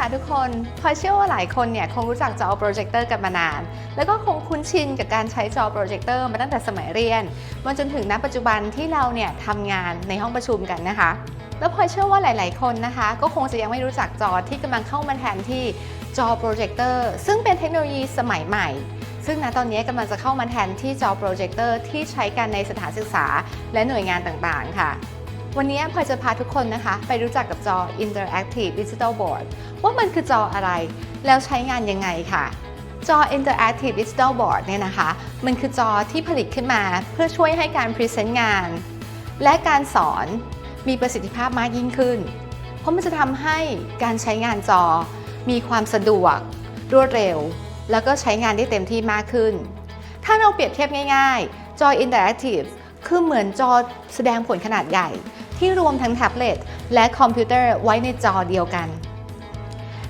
คะทุกคนพอเชื่อว่าหลายคนเนี่ยคงรู้จักจอโปรเจคเตอร์กันมานาน แล้วก็คงคุ้นชินกับการใช้จอโปรเจคเตอร์มาตั้งแต่สมัยเรียนมาจนถึงณปัจจุบันที่เราเนี่ยทำงานในห้องประชุมกันนะคะ แล้วพอเชื่อว่าหลาย ๆ คนนะคะ ก็คงจะยังไม่รู้จักจอที่กำลังเข้ามาแทนที่จอโปรเจคเตอร์ซึ่งเป็นเทคโนโลยีสมัยใหม่ซึ่งณตอนนี้กำลังจะเข้ามาแทนที่จอโปรเจคเตอร์ที่ใช้กันในสถานศึกษาและหน่วยงานต่างๆ ค่ะ วันนี้พลอจะพาทุกคนนะคะ ไปรู้จักกับจอ Interactive Digital Board ว่ามันคือจออะไร แล้วใช้งานยังไงค่ะ จอ Interactive Digital Board เนี่ยนะคะ มันคือจอที่ผลิตขึ้นมาเพื่อช่วยให้การพรีเซนต์งาน และการสอนมีประสิทธิภาพมากยิ่งขึ้น เพราะมันจะทำให้การใช้งานจอ มีความสะดวก รวดเร็ว แล้วก็ใช้งานได้เต็มที่มากขึ้น ถ้าเราเปรียบเทียบง่าย ๆ จอ Interactive คือเหมือนจอแสดงผลขนาดใหญ่ ที่รวมทั้งแท็บเล็ตและคอมพิวเตอร์ไว้ในจอเดียวกัน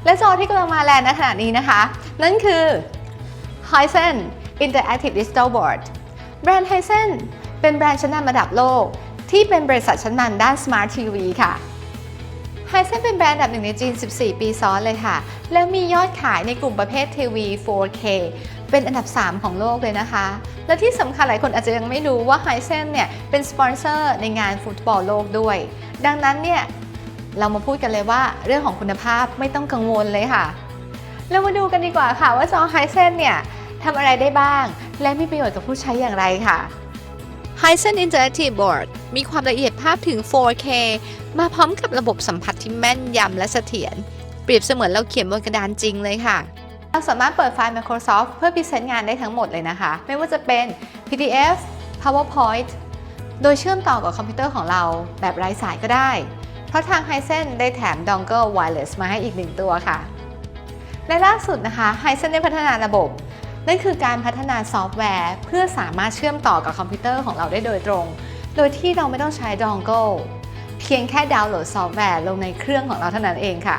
และจอที่กำลังมาแรงในขณะนี้นะคะ นั่นคือ Hisense Interactive Digital Board แบรนด์ Hisense เป็นแบรนด์ชั้นนำระดับโลก ที่เป็นบริษัทชั้นนำด้าน Smart TV ค่ะไฮเซนเป็นแบรนด์อันดับหนึ่งในจีน 14 ปีซ้อนเลยค่ะ แล้วมียอดขายในกลุ่มประเภททีวี 4K เป็นอันดับ 3 ของโลกเลยนะคะ และที่สำคัญหลายคนอาจจะยังไม่รู้ว่าไฮเซนเนี่ยเป็นสปอนเซอร์ในงานฟุตบอลโลกด้วย ดังนั้นเนี่ยเรามาพูดกันเลยว่าเรื่องของคุณภาพไม่ต้องกังวลเลยค่ะ เรามาดูกันดีกว่าค่ะว่าจอไฮเซนเนี่ยทำอะไรได้บ้าง และมีประโยชน์กับผู้ใช้อย่างไรค่ะ Hisense Interactive Board มีความละเอียดภาพถึง 4K มาพร้อมกับระบบสัมผัสที่แม่นยำและเสถียร เปรียบเสมือนเราเขียนบนกระดานจริงเลยค่ะ เราสามารถเปิดไฟล์ Microsoft เพื่อพรีเซนต์งานได้ทั้งหมดเลยนะคะ ไม่ว่าจะเป็น PDF PowerPoint โดยเชื่อมต่อกับคอมพิวเตอร์ของเราแบบไร้สายก็ได้ เพราะทาง Hisense ได้แถม Dongle Wireless มาให้อีกหนึ่งตัวค่ะ และล่าสุดนะคะ Hisense ได้พัฒนาระบบ นั่นคือการพัฒนาซอฟต์แวร์ เพื่อสามารถเชื่อมต่อกับคอมพิวเตอร์ของเราได้โดยตรง โดยที่เราไม่ต้องใช้ Dongle เพียงแค่ดาวน์โหลดซอฟต์แวร์ลงในเครื่องของเราเท่านั้นเองค่ะ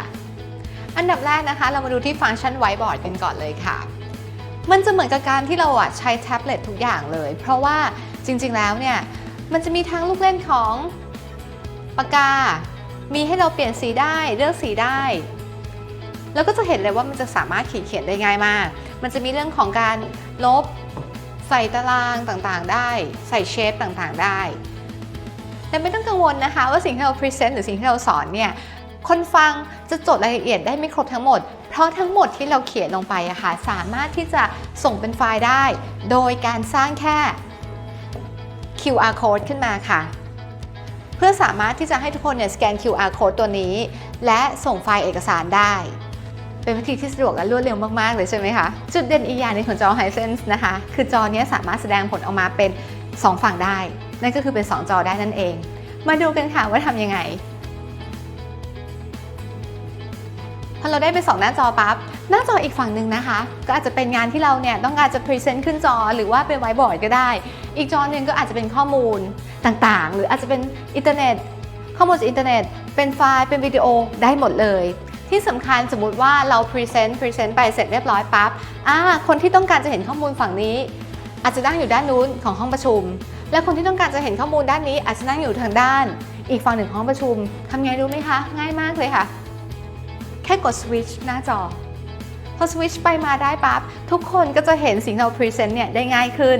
อันดับแรกนะคะ เรามาดูที่ฟังก์ชันไวบอร์ดกันก่อนเลยค่ะ มันจะเหมือนกับการที่เราอะใช้แท็บเล็ตทุกอย่างเลย เพราะว่าจริงๆแล้วเนี่ย มันจะมีทั้งลูกเล่นของปากกา มีให้เราเปลี่ยนสีได้เลือกสีได้ แล้วก็จะเห็นเลยว่ามันจะสามารถขีดเขียนได้ง่ายมาก มันจะมีเรื่องของการลบใส่ตารางต่างๆ ได้ ใส่เชฟต่างๆ ได้แต่ไม่ต้องกังวลนะคะว่าสิ่งที่เราพรีเซนต์หรือสิ่งที่เราสอนเนี่ย คนฟังจะจดรายละเอียดได้ไม่ครบทั้งหมด เพราะทั้งหมดที่เราเขียนลงไปอะค่ะสามารถที่จะส่งเป็นไฟล์ได้ โดยการสร้างแค่ QR code ขึ้นมาค่ะ เพื่อสามารถที่จะให้ทุกคนเนี่ยสแกน QR code ตัวนี้ และส่งไฟล์เอกสารได้ เป็นวิธีที่สะดวกและรวดเร็วมากๆเลยใช่ไหมคะ จุดเด่นอีกอย่างหนึงของจอ Hisense นะคะ คือจอเนี้ยสามารถแสดงผลออกมาเป็น 2 ฝั่งได้ นั่นก็คือเป็น 2 จอได้นั่นเอง มาดูกันค่ะว่าทำยังไง พอเราได้ไป2หน้าจอปั๊บหน้าจออีกฝั่งหนึ่งนะคะ ก็อาจจะเป็นงานที่เราเนี่ยต้องการจะพรีเซนต์ขึ้นจอหรือว่าเป็นไวบอร์ดก็ได้ อีกจอหนึ่งก็อาจจะเป็นข้อมูลต่างๆ หรืออาจจะเป็นอินเทอร์เน็ตข้อมูลจากอินเทอร์เน็ตเป็นไฟล์เป็นวิดีโอได้หมดเลยที่สำคัญสมมุติว่าเราพรีเซนต์พรีเซนต์ไปเสร็จเรียบร้อยปั๊บอ่าคนที่ต้องการจะเห็นข้อมูลฝั่งนี้ อาจจะนั่งอยู่ด้านนู้นของห้องประชุม และคนที่ต้องการจะเห็นข้อมูลด้านนี้ อาจจะนั่งอยู่ทางด้าน อีกฝั่งหนึ่งของห้องประชุมทำไงรู้ไหมคะ ง่ายมากเลยค่ะ แค่กดสวิตช์หน้าจอ พอสวิตช์ไปมาได้ปั๊บทุกคนก็จะเห็นสิ่งเราพรีเซนต์เนี่ยได้ง่ายขึ้น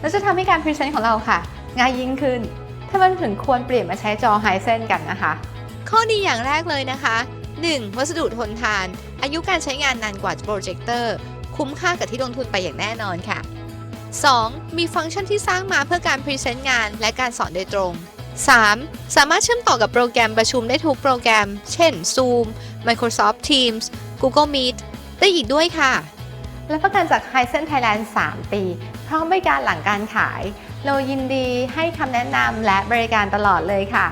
แล้วจะทำให้การพรีเซนต์ของเราค่ะ ง่ายยิ่งขึ้น ถ้ามันถึงควรเปลี่ยนมาใช้จอไฮเซนกันนะคะ ข้อดีอย่างแรกเลยนะคะ 1. วัสดุทนทาน อายุการใช้งานนานกว่าโปรเจคเตอร์คุ้มค่ากับที่ลงทุนไปอย่างแน่นอนค่ะ 2. มีฟังก์ชันที่สร้างมาเพื่อการพรีเซนต์งานและการสอนโดยตรง 3. สามารถเชื่อมต่อกับโปรแกรมประชุมได้ทุกโปรแกรม เช่น Zoom Microsoft Teams Google Meet ได้อีกด้วยค่ะ และประกันจาก Hisense Thailand 3 ปี พร้อมบริการหลังการขาย เรายินดีให้คำแนะนำและบริการตลอดเลยค่ะ